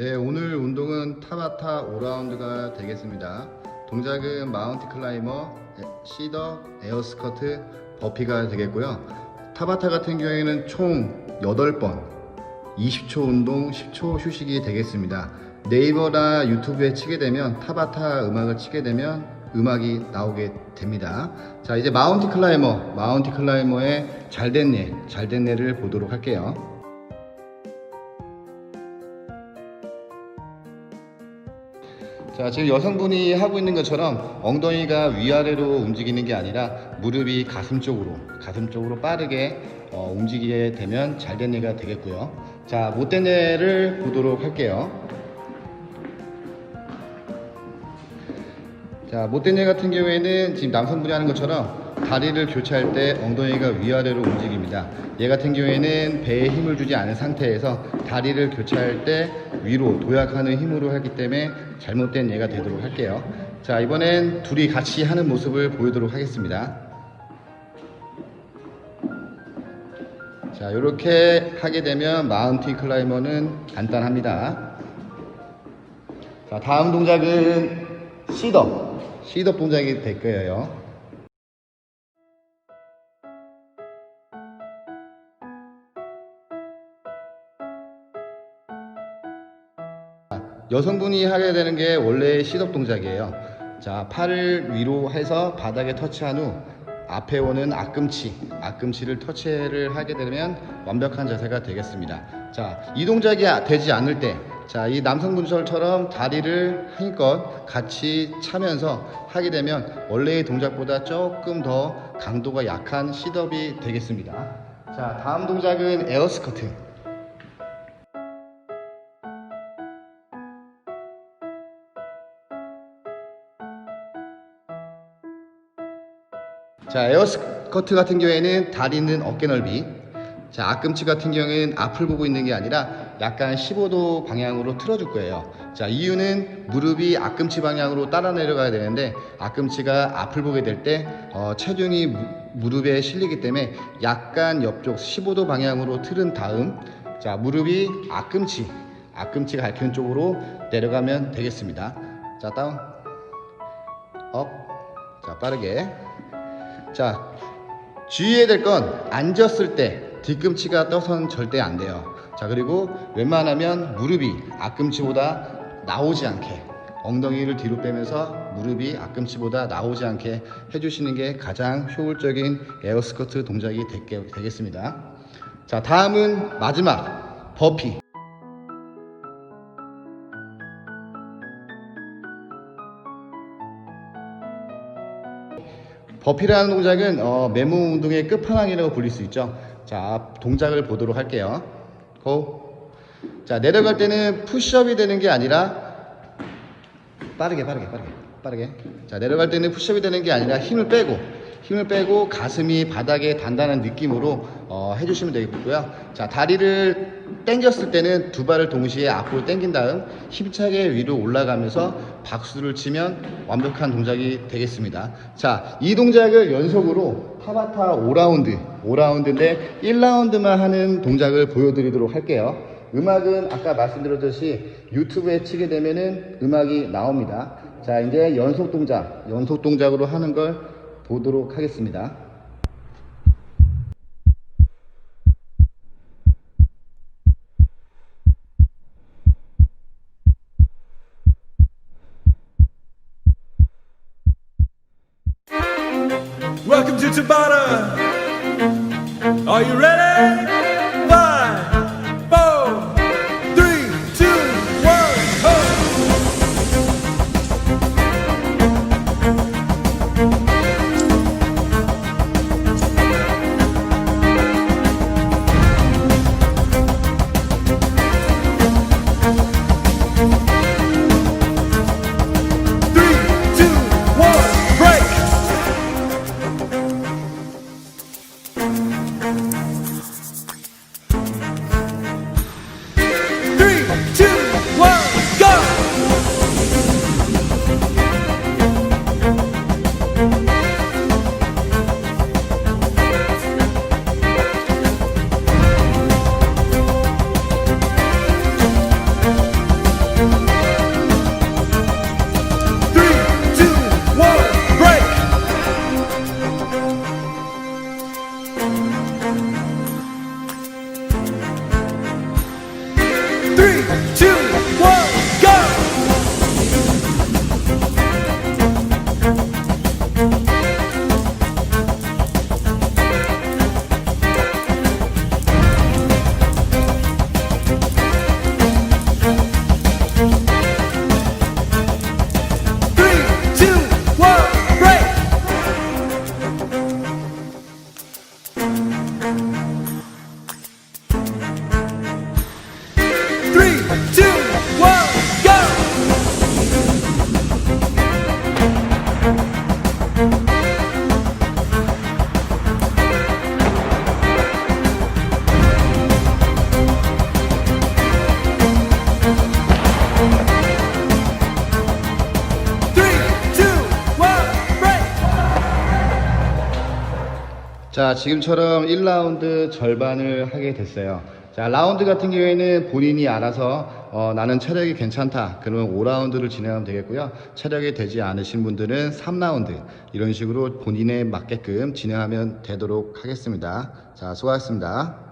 네, 오늘 운동은 타바타 5라운드가 되겠습니다. 동작은 마운트 클라이머, 에- 시더, 에어스커트, 버피가 되겠고요. 타바타 같은 경우에는 총 8번, 20초 운동, 10초 휴식이 되겠습니다. 네이버나 유튜브에 치게 되면 타바타 음악을 치게 되면 음악이 나오게 됩니다. 자, 이제 마운트 클라이머, 마운트 클라이머의 잘된 예, 잘된 예를 보도록 할게요. 자, 지금 여성분이 하고 있는 것처럼 엉덩이가 위아래로 움직이는 게 아니라 무릎이 가슴 쪽으로, 가슴 쪽으로 빠르게 어, 움직이게 되면 잘된 예가 되겠고요. 자, 못된 예를 보도록 할게요. 자, 못된 예 같은 경우에는 지금 남성분이 하는 것처럼 다리를 교차할 때 엉덩이가 위아래로 움직입니다. 얘 같은 경우에는 배에 힘을 주지 않은 상태에서 다리를 교차할 때 위로 도약하는 힘으로 하기 때문에 잘못된 예가 되도록 할게요. 자, 이번엔 둘이 같이 하는 모습을 보이도록 하겠습니다. 자, 이렇게 하게 되면 마운틴 클라이머는 간단합니다. 자, 다음 동작은 시덥. 시덥 동작이 될 거예요. 여성분이 하게 되는 게 원래 시덥 동작이에요. 자, 팔을 위로 해서 바닥에 터치한 후 앞에 오는 앞꿈치, 앞꿈치를 터치를 하게 되면 완벽한 자세가 되겠습니다. 자, 이 동작이 되지 않을 때, 자, 이 남성분처럼 다리를 힘껏 같이 차면서 하게 되면 원래의 동작보다 조금 더 강도가 약한 시덥이 되겠습니다. 자, 다음 동작은 에어스커트. 자, 에어스커트 같은 경우에는 다리는 어깨 넓이. 자, 앞꿈치 같은 경우에는 앞을 보고 있는 게 아니라 약간 15도 방향으로 틀어줄 거예요. 자, 이유는 무릎이 앞꿈치 방향으로 따라 내려가야 되는데 앞꿈치가 앞을 보게 될때 어, 체중이 무, 무릎에 실리기 때문에 약간 옆쪽 15도 방향으로 틀은 다음 자, 무릎이 앞꿈치, 앞꿈치가 가리키는 쪽으로 내려가면 되겠습니다. 자, 다운. 업. 자, 빠르게. 자, 주의해야 될 건 앉았을 때 뒤꿈치가 떠선 절대 안 돼요. 자, 그리고 웬만하면 무릎이 앞꿈치보다 나오지 않게 엉덩이를 뒤로 빼면서 무릎이 앞꿈치보다 나오지 않게 해주시는 게 가장 효율적인 에어스커트 동작이 되겠습니다. 자, 다음은 마지막 버피. 버피라는 동작은 어, 메모 운동의 끝판왕이라고 불릴 수 있죠. 자, 동작을 보도록 할게요. 고. 자, 내려갈 때는 푸시업이 되는 게 아니라 빠르게, 빠르게, 빠르게, 빠르게. 자, 내려갈 때는 푸시업이 되는 게 아니라 힘을 빼고, 힘을 빼고 가슴이 바닥에 단단한 느낌으로 어, 해주시면 되겠고요. 자, 다리를 당겼을 때는 두 발을 동시에 앞으로 당긴 다음 힘차게 위로 올라가면서 박수를 치면 완벽한 동작이 되겠습니다. 자, 이 동작을 연속으로 타바타 5라운드, 5라운드인데 1라운드만 하는 동작을 보여드리도록 할게요. 음악은 아까 말씀드렸듯이 유튜브에 치게 되면은 음악이 나옵니다. 자, 이제 연속 동작, 연속 동작으로 하는 걸 보도록 하겠습니다. Welcome to Tabata. Are you ready? Two, one, go! Three, two, one, break! 자, 지금처럼 1라운드 절반을 하게 됐어요. 자, 라운드 같은 경우에는 본인이 알아서 어, 나는 체력이 괜찮다. 그러면 5라운드를 진행하면 되겠고요. 체력이 되지 않으신 분들은 3라운드 이런 식으로 본인에 맞게끔 진행하면 되도록 하겠습니다. 자, 수고하셨습니다.